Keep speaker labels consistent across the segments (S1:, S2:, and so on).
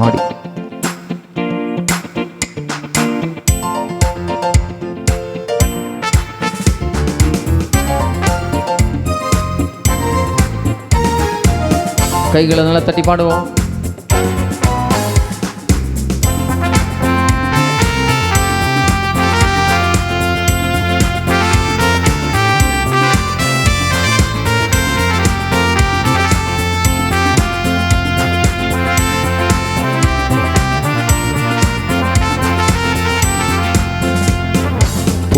S1: பாடி. கைகளை நல்லா தட்டி பாடுவோம்.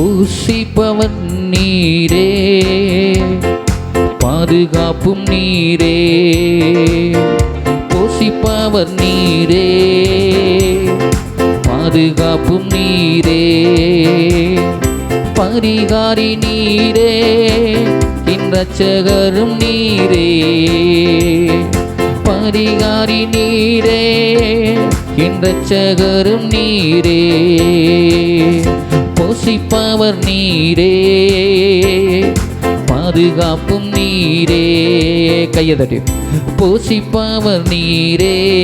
S1: பூசிப்பவன் நீரே பாதுகாப்பும் நீரே. பூசிப்பவர் நீரே பாதுகாப்பும் நீரே. பரிகாரி நீரே இன்றச்சகரும் நீரே. பரிகாரி நீரே இன்றச்சகரும் நீரே. போசிப்பவர் நீரே. பாதுகாப்பும் நீரே. கையதட்டி போஷிப்பவர் நீரே.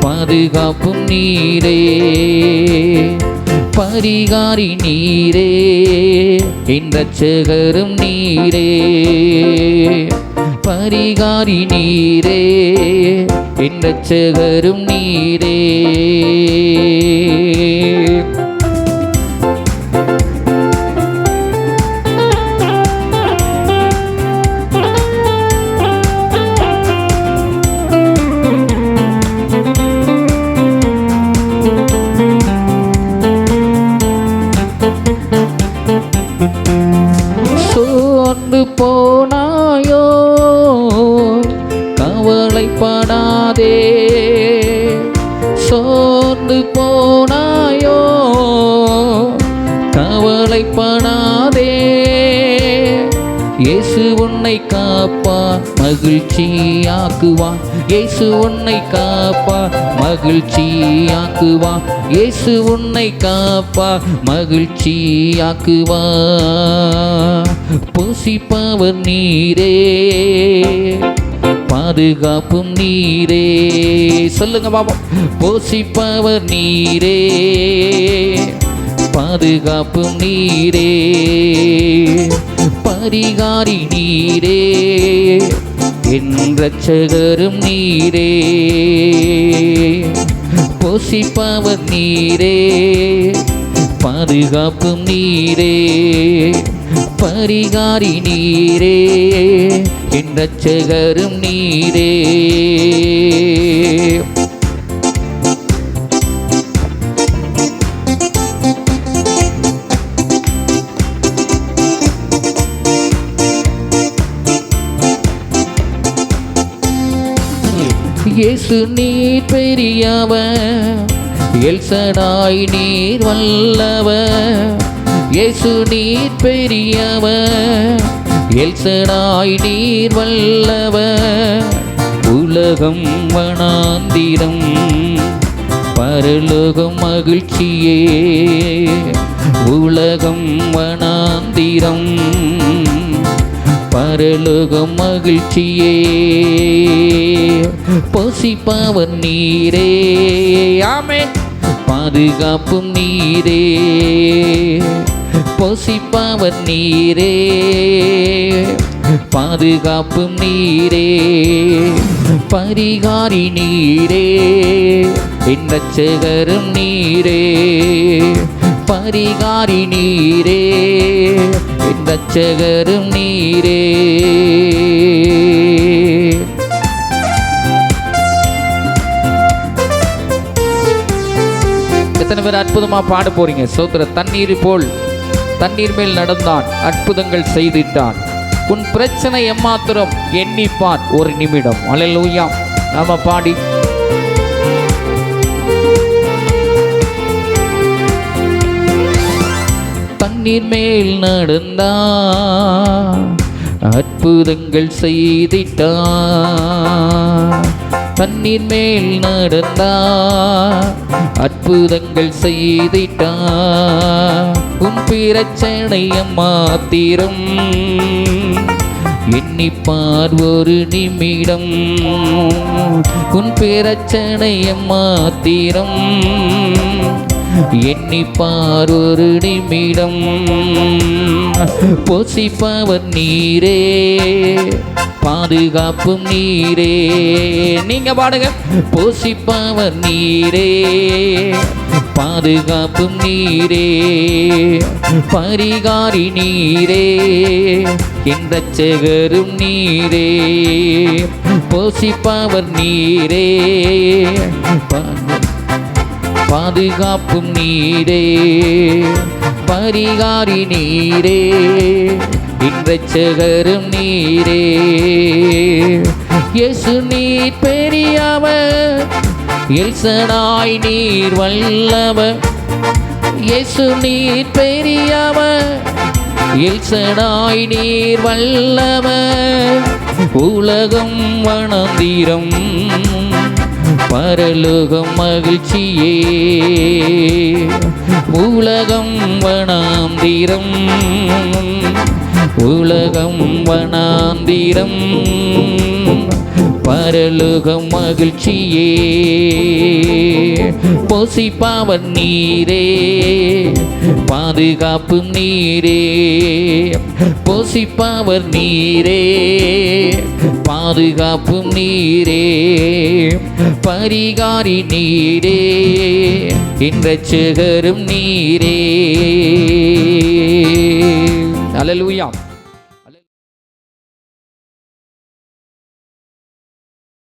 S1: பாதுகாப்பும் நீரே. பரிகாரி நீரே. இன்றச்சகரும் நீரே. பரிகாரி நீரே. இன்றச்சகரும் நீரே. பயப்படாதே சோர்ந்து போனாயோ? கவலைப்படாதே. இயேசு உன்னை காப்பா மகிழ்ச்சியாக்குவா இயேசு உன்னை காப்பா மகிழ்ச்சியாக்குவா இயேசு உன்னை காப்பா மகிழ்ச்சியாக்குவா பூசிப்பவர் நீரே. பாதுகாப்பும் நீரே. சொல்லுங்க பாபா. போசிப்பவர் நீரே. பாதுகாப்பும் நீரே. பரிகாரி நீரே. என் ரட்சகரும் நீரே. போசிப்பவர் நீரே. பாதுகாப்பும் நீரே. பரிகாரி நீரே என் ரட்சகரும் நீரே. இயேசு நீர் பெரியவர் எல்சடாய் நீர் வல்லவர். இயேசு நீர் பெரியவர் எல்சடாய் நீர் வல்லவர். உலகம் வனாந்திரம் பரலோகம் மகிழ்ச்சியே. உலகம் வனாந்திரம் பரலோகம் மகிழ்ச்சியே. பசிப்பவர் நீரே ஆமே பாதுகாப்பும் நீரே. போசிப்பவர் நீரே. பாதுகாப்பும் நீரே. பரிகாரி நீரே. என் நீரே. பரிகாரி நீரே. என் நீரே. எத்தனை பேர் அற்புதமாக பாட போறீங்க? சோத்திர தண்ணீர் போல். தண்ணீர் மேல் நடந்தான் அற்புதங்கள் செய்திட்டான். உன் பிரச்சனை எம்மாத்திரம்? எண்ணிப்பான் ஒரு நிமிடம். அலலூயா நாம பாடி. தண்ணீர் மேல் நடந்தா அற்புதங்கள் செய்திட்டா தண்ணீர் மேல் நடந்தா அற்புதங்கள் செய்திட்டான். உன் பிரச்சனைய மாத்திரம் எண்ணிப்பார் ஒரு நிமிடம். உன் பிரச்சனை மாத்திரம் எண்ணிப்பார் ஒரு நிமிடம். போசிப்பவர் நீரே. பாதுகாப்பும் நீரே. நீங்க பாடுங்க. போஷிப்பவர் நீரே. பாதுகாப்பும் நீரே. பரிகாரி நீரே. என்ற செகரும் நீரே. போஷிப்பவர் நீரே. பாதுகாப்பும் நீரே. பரிகாரி நீரே. இன்றச்சகரும் நீரே. இயேசு நீர் பெரியவர். எல்சனாய் நீர் வல்லவர். இயேசு நீர் பெரியவர். எல்சனாய் நீர் வல்லவர். உலகம் வனந்திரம் பரலோகம் மகிழ்ச்சியே. உலகம் வனாந்திரம். உலகம் வனாந்திரம். பரலோகம் மகிழ்ச்சியே. பொசிப்பாவன் நீரே பாதுகாப்பும் நீரே. பொசிப்பாவர் நீரே பாதுகாப்பும் நீரே. பரிகாரி நீரே இன்றச்சகரும் நீரே. அலலுயாம்